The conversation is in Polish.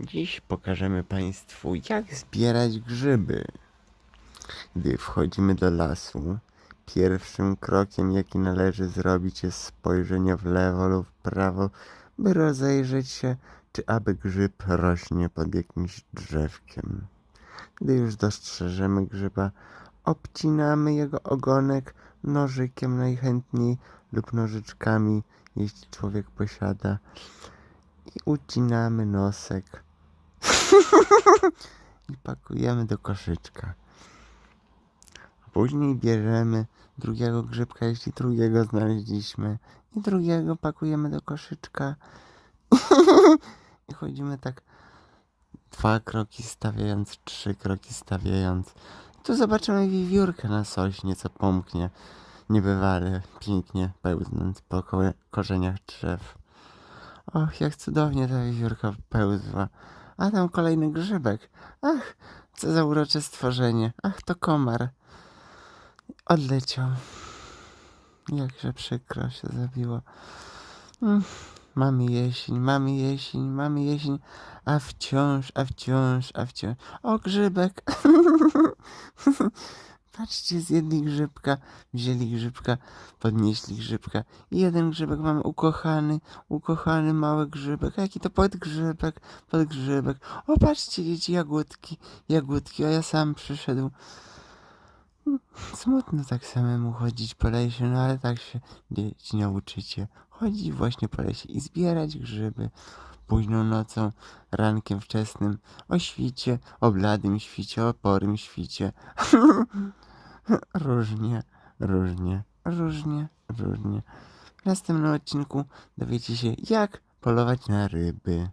Dziś pokażemy Państwu, jak zbierać grzyby. Gdy wchodzimy do lasu, pierwszym krokiem, jaki należy zrobić, jest spojrzenie w lewo lub prawo, by rozejrzeć się, czy aby grzyb rośnie pod jakimś drzewkiem. Gdy już dostrzeżemy grzyba, obcinamy jego ogonek nożykiem najchętniej lub nożyczkami, jeśli człowiek posiada, i ucinamy nosek i pakujemy do koszyczka. Później bierzemy drugiego grzybka, jeśli drugiego znaleźliśmy, i drugiego pakujemy do koszyczka. I chodzimy tak dwa kroki stawiając, trzy kroki stawiając. Tu zobaczymy wiewiórkę na sośnie, co pomknie niebywale, pięknie pełznąc po ko- korzeniach drzew. Och, jak cudownie ta wiewiórka pełzła. A tam kolejny grzybek. Ach, co za urocze stworzenie. Ach, to komar. Odleciał. Jakże przykro się zrobiło. Mm, Mamy jesień, mamy jesień, mamy jesień, a wciąż, a wciąż, a wciąż. O, grzybek! Patrzcie, zjedli grzybka, wzięli grzybka, podnieśli grzybka. I jeden grzybek mamy ukochany, ukochany mały grzybek. A jaki to podgrzybek, podgrzybek. O, patrzcie, dzieci, jagódki, jagódki, a ja sam przyszedł. Smutno tak samemu chodzić po lesie, no ale tak się dzieci nauczycie. Chodzić właśnie po lesie i zbierać grzyby. Późną nocą, rankiem wczesnym, o świcie, o bladym świcie, o porym świcie. różnie, różnie, różnie, różnie. W następnym odcinku dowiecie się, jak polować na ryby.